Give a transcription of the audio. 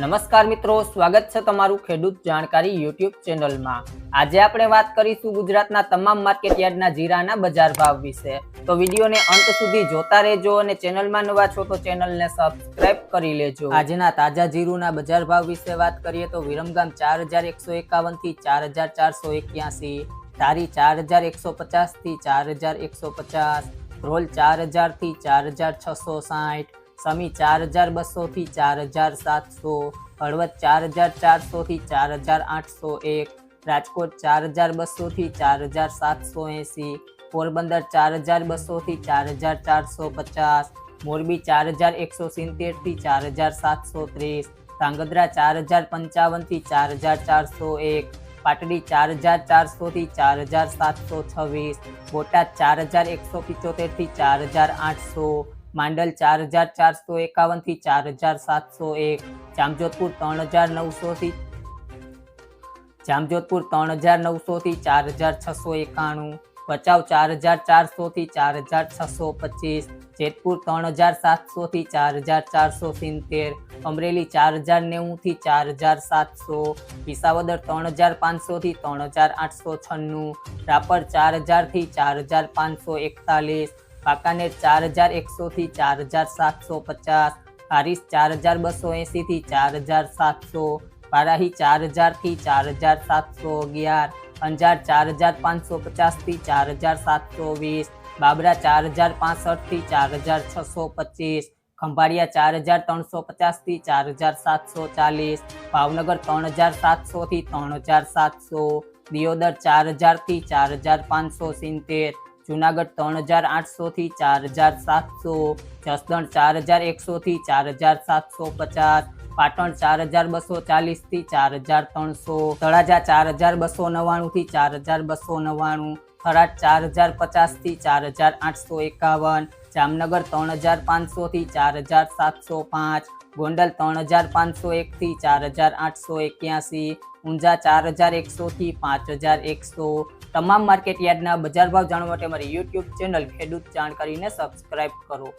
નમસ્કાર મિત્રો, સ્વાગત છે તમારું ખેડૂત જાણકારી યુટ્યુબ ચેનલમાં. આજે આપણે વાત કરીશું ગુજરાતના તમામ માર્કેટયાર્ડના જીરાના બજાર ભાવ વિશે. તો વિડીયોને અંત સુધી જોતા રહેજો અને ચેનલમાં નવા છો તો ચેનલને સબસ્ક્રાઇબ કરી લેજો. આજના તાજા જીરુના બજાર ભાવ વિશે વાત કરીએ તો વિરમગામ ચાર હજાર એકસો એકાવનથી ચાર હજાર ચારસો એક્યાસી તારી ચાર હજાર એકસો પચાસથી ચાર હજાર એકસો પચાસ, રોલ ચાર હજારથી ચાર હજાર છસો સાઠ સમી ચાર હજાર બસો થી ચાર હજાર સાતસો હળવદ ચાર હજાર ચારસો થી ચાર હજાર આઠસો એક રાજકોટ ચાર હજાર બસો થી ચાર હજાર સાતસો એંસી પોરબંદર ચાર હજાર બસો થી ચાર હજાર ચારસો પચાસ મોરબી ચાર હજાર એકસો સિત્તેરથી ચાર હજાર સાતસો ત્રીસ ધાંગધ્રા ચાર હજાર પંચાવનથી ચાર હજાર ચારસો એક પાટડી ચાર હજાર ચારસો થી ચાર હજાર સાતસો છવ્વીસ બોટાદ ચાર હજાર એકસો પિચોતેરથી ચાર હજાર આઠસો માંડલ ચાર હજાર ચારસો એકાવનથી ચાર હજાર સાતસો એક જામજોધપુર ત્રણ હજાર નવસો થી જામજોધપુર ત્રણ હજાર નવસો થી ચાર હજાર છસો એકાણું ભચાઉ ચાર હજાર ચારસો થી ચાર હજાર છસો પચીસ જેતપુર ત્રણ હજાર સાતસો થી ચાર હજાર ચારસો સિત્તેર અમરેલી ચાર હજાર નેવું થી ચાર હજાર સાતસો વિસાવદર ત્રણ હજાર પાંચસો થી ત્રણ હજાર આઠસો છન્નું રાપર ચાર હજારથી ચાર હજાર પાંચસો એકતાલીસ વાંકાનેર ચાર હજાર એકસો થી ચાર હજાર સાતસો પચાસ હારીસ ચાર હજાર બસો એંસી થી ચાર હજાર સાતસો વારાહી ચાર હજારથી ચાર હજાર સાતસો અગિયાર અંજાર ચાર હજાર પાંચસો પચાસથી ચાર હજાર સાતસો વીસ બાબરા ચાર હજાર પાસઠથી ચાર હજાર છસો પચીસ ખંભાળિયા ચાર હજાર ત્રણસો પચાસથી ચાર હજાર સાતસો ચાલીસ ભાવનગર ત્રણ હજાર સાતસો થી ત્રણ હજાર સાતસો દિયોદર ચાર હજારથી ચાર હજાર પાંચસો સિત્તેર જુનાગઢ ત્રણ હજાર આઠસો થી ચાર હજાર સાતસો, જસદણ ચાર હજાર એકસો થી ચાર હજાર સાતસો પચાસ, પાટણ ચાર હજાર બસો ચાલીસથી ચાર હજાર ત્રણસો, તળાજા ચાર હજાર બસો નવ્વાણું થી ચાર હજાર બસો નવ્વાણું, થરાદ ચાર હજાર પચાસથી ચાર હજાર આઠસો એકાવન જામનગર ત્રણ હજાર પાંચસો થી ચાર હજાર સાતસો પાંચ, ગોંડલ ત્રણ હજાર પાંચસો એક થી ચાર હજાર આઠસો એક્યાસી, ઊંઝા ચાર હજાર એકસો થી પાંચ હજાર એકસો. તમામ માર્કેટ યાર્ડના બજાર ભાવ જાણવા માટે મારી યુટ્યુબ ચેનલ ખેડૂત જાણકારીને સબસ્ક્રાઇબ કરો.